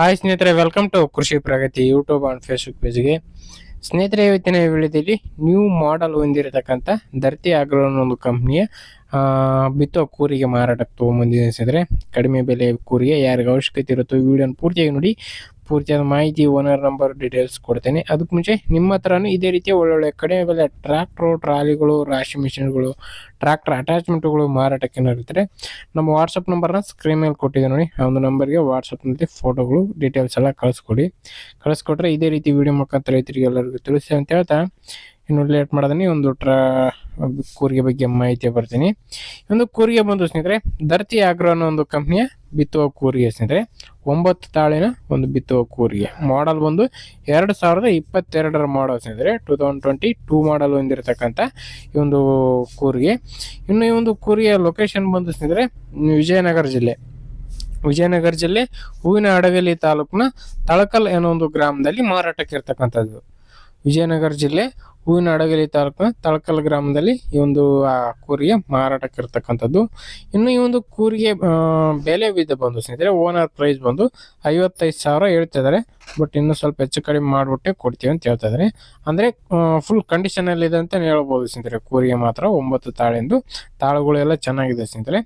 Hi ಸ್ನೇಹಿತರೆ welcome to Krishi Pragathi YouTube and Facebook ಪೇಜ್ಗೆ ಸ್ನೇಹಿತರೆ, ಇವತ್ತಿನ ವಿಡಿಯೋದಲ್ಲಿ ನ್ಯೂ ಮಾಡೆಲ್ ಹೊಂದಿರತಕ್ಕಂಥ ಧರ್ತಿ ಆಗ್ರೋ ಒಂದು ಕಂಪ್ನಿಯ ಬಿತ್ತೋ ಕೂರಿಗೆ ಮಾರಾಟಕ್ಕೆ ತೊಗೊಂಬಂದಿದೆ ಸ್ನೇಹಿತರೆ. ಕಡಿಮೆ ಬೆಲೆ ಕೂರಿಗೆ ಯಾರಿಗೆ ಅವಶ್ಯಕತೆ ಇರುತ್ತೋ ವಿಡಿಯೋನ ಪೂರ್ತಿಯಾಗಿ ನೋಡಿ. ಪೂರ್ತಿಯಾದ ಮಾಹಿತಿ ಓನರ್ ನಂಬರ್ ಡೀಟೇಲ್ಸ್ ಕೊಡ್ತೇನೆ. ಅದಕ್ಕೆ ಮುಂಚೆ ನಿಮ್ಮ ಹತ್ರನೂ ಇದೇ ರೀತಿಯ ಒಳ್ಳೊಳ್ಳೆ ಕಡಿಮೆ ಬೆಲೆ ಟ್ರ್ಯಾಕ್ಟ್ರು ಟ್ರಾಲಿಗಳು, ರಾಶಿ ಮಿಷಿನ್ಗಳು ಟ್ರ್ಯಾಕ್ಟರ್ ಅಟ್ಯಾಚ್ಮೆಂಟ್ಗಳು ಮಾರಾಟಕ್ಕೆ ಇರ್ತಾರೆ ನಮ್ಮ ವಾಟ್ಸಪ್ ನಂಬರ್ನ ಸ್ಕ್ರೀನ್ ಮೇಲೆ ಕೊಟ್ಟಿದ್ದೆ ನೋಡಿ. ಆ ಒಂದು ನಂಬರ್ಗೆ ವಾಟ್ಸಪ್ನಲ್ಲಿ ಫೋಟೋಗಳು ಡೀಟೇಲ್ಸ್ ಎಲ್ಲ ಕಳಿಸ್ಕೊಡಿ. ಕಳಿಸ್ಕೊಟ್ರೆ ಇದೇ ರೀತಿ ವಿಡಿಯೋ ಮುಖಾಂತರ ರೈತರಿಗೆ ಎಲ್ಲರಿಗೂ ತಿಳಿಸಿ ಅಂತ ಹೇಳ್ತಾ. ಇನ್ನು ಲೇಟ್ ಮಾಡೋದನ್ನ ಒಂದು ಟ್ರಾ, ಕೂರಿಗೆ ಬಗ್ಗೆ ಮಾಹಿತಿ ಬರ್ತೀನಿ. ಒಂದು ಕೂರಿಗೆ ಬಂದು ಸ್ನೇಹಿತರೆ, ಧರ್ತಿ ಆಗ್ರೋ ಅನ್ನೋ ಒಂದು ಕಂಪ್ನಿಯ ಬಿತ್ತುವ ಕೂರಿಗೆ ಸ್ನೇಹಿತರೆ, ಒಂಬತ್ತು ತಾಳಿನ ಒಂದು ಬಿತ್ತುವ ಕೂರಿಗೆ. ಮಾಡಲ್ ಬಂದು ಎರಡು ಸಾವಿರದ ಇಪ್ಪತ್ತೆರಡರ ಮಾಡಲ್ ಸ್ನೇಹಿತರೆ two thousand twenty two model ಹೊಂದಿರತಕ್ಕಂಥ ಈ ಒಂದು ಕೂರಿಗೆ. ಇನ್ನು ಈ ಒಂದು ಕೂರಿಯ ಲೊಕೇಶನ್ ಬಂದು ಸ್ನೇಹಿತರೆ, ವಿಜಯನಗರ ಜಿಲ್ಲೆ. ವಿಜಯನಗರ ಜಿಲ್ಲೆ ಹೂವಿನ ಹಡಗಲಿ ತಾಲೂಕಿನ ತಳಕಲ್ ಅನ್ನೋ ಒಂದು ಗ್ರಾಮದಲ್ಲಿ ಮಾರಾಟಕ್ಕೆ ಇರ್ತಕ್ಕಂಥದ್ದು ವಿಜಯನಗರ ಜಿಲ್ಲೆ ಹೂವಿನ ಹಡಗಲಿ ತಾಲೂಕಿನ ತಳಕಲ್ ಗ್ರಾಮದಲ್ಲಿ ಈ ಒಂದು ಆ, ಕೂರಿಗೆ ಮಾರಾಟಕ್ಕೆ ಇರ್ತಕ್ಕಂಥದ್ದು ಇನ್ನು ಈ ಒಂದು ಕೂರಿಗೆ ಬೆಲೆ ಬಿದ್ದು ಬಂದು ಸ್ನೇಹಿತರೆ ಓನರ್ ಪ್ರೈಸ್ ಬಂದು ಐವತ್ತೈದು ಸಾವಿರ ಹೇಳ್ತಿದ್ದಾರೆ ಬಟ್ ಇನ್ನು ಸ್ವಲ್ಪ ಹೆಚ್ಚು ಕಡಿಮೆ ಮಾಡಿಬಿಟ್ಟೆ ಕೊಡ್ತೀವಿ ಅಂತ ಹೇಳ್ತಾ ಇದ್ದಾರೆ. ಅಂದರೆ ಫುಲ್ ಕಂಡೀಷನಲ್ಲಿದೆ ಅಂತ ಹೇಳ್ಬೋದು ಸ್ನೇಹಿತರೆ ಕೂರಿಗೆ ಮಾತ್ರ ಒಂಬತ್ತು ತಾಳೆಂದು. ತಾಳುಗಳೆಲ್ಲ ಚೆನ್ನಾಗಿದೆ ಸ್ನೇಹಿತರೆ.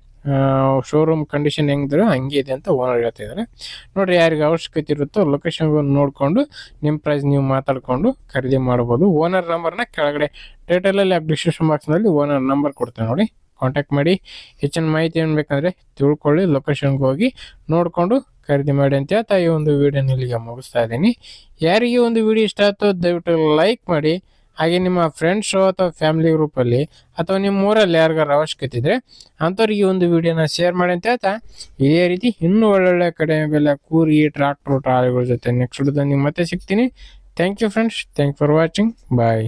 ಶೋರೂಮ್ ಕಂಡೀಷನ್ ಹೆಂಗಿದ್ರೆ ಹಂಗೆ ಇದೆ ಅಂತ ಓನರ್ ಹೇಳ್ತಾ ಇದ್ದಾರೆ ನೋಡ್ರಿ ಯಾರಿಗೆ ಅವಶ್ಯಕತೆ ಇರುತ್ತೋ ಲೊಕೇಶನ್ ನೋಡಿಕೊಂಡು ನಿಮ್ಮ ಪ್ರೈಸ್ ನೀವು ಮಾತಾಡಿಕೊಂಡು ಖರೀದಿ ಮಾಡ್ಬೋದು. ಓನರ್ ನಂಬರ್ನ ಕೆಳಗಡೆ ಟೈಟಲಲ್ಲಿ ಡಿಸ್ಕ್ರಿಪ್ಷನ್ ಬಾಕ್ಸ್ನಲ್ಲಿ ಓನರ್ ನಂಬರ್ ಕೊಡ್ತೇನೆ ನೋಡಿ. ಕಾಂಟ್ಯಾಕ್ಟ್ ಮಾಡಿ. ಹೆಚ್ಚಿನ ಮಾಹಿತಿ ಏನು ಬೇಕಂದರೆ ತಿಳ್ಕೊಳ್ಳಿ ಲೊಕೇಶನ್ಗೆ ಹೋಗಿ ನೋಡಿಕೊಂಡು ಖರೀದಿ ಮಾಡಿ ಅಂತ ಹೇಳ್ತಾ ಈ ಒಂದು ವಿಡಿಯೋನ ಇಲ್ಲಿಗೆ ಮುಗಿಸ್ತಾ ಇದ್ದೀನಿ. ಯಾರಿಗೆ ಒಂದು ವಿಡಿಯೋ ಇಷ್ಟ ಆಯ್ತೋ ದಯವಿಟ್ಟು ಲೈಕ್ ಮಾಡಿ. ಹಾಗೆ ನಿಮ್ಮ ಫ್ರೆಂಡ್ಸು ಅಥವಾ ಫ್ಯಾಮಿಲಿ ಗ್ರೂಪಲ್ಲಿ ಅಥವಾ ನಿಮ್ಮ ಊರಲ್ಲಿ ಯಾರಿಗಾರ ಅವಶ್ಯಕತೆ ಇದ್ದರೆ ಅಂಥವ್ರಿಗೆ ಒಂದು ವಿಡಿಯೋನ ಶೇರ್ ಮಾಡಿ ಅಂತ ಹೇಳ್ತಾ ಇದೇ ರೀತಿ ಇನ್ನೂ ಒಳ್ಳೊಳ್ಳೆ ಕಡಿಮೆ ಬೆಲೆ ಕೂರಿ ಟ್ರಾಕ್ಟ್ರು ಟ್ರಾಲಿಗಳ ಜೊತೆ ನೆಕ್ಸ್ಟ್ ನಿಮ್ಮ ಮತ್ತೆ ಸಿಗ್ತೀನಿ. Thank you friends thank for watching bye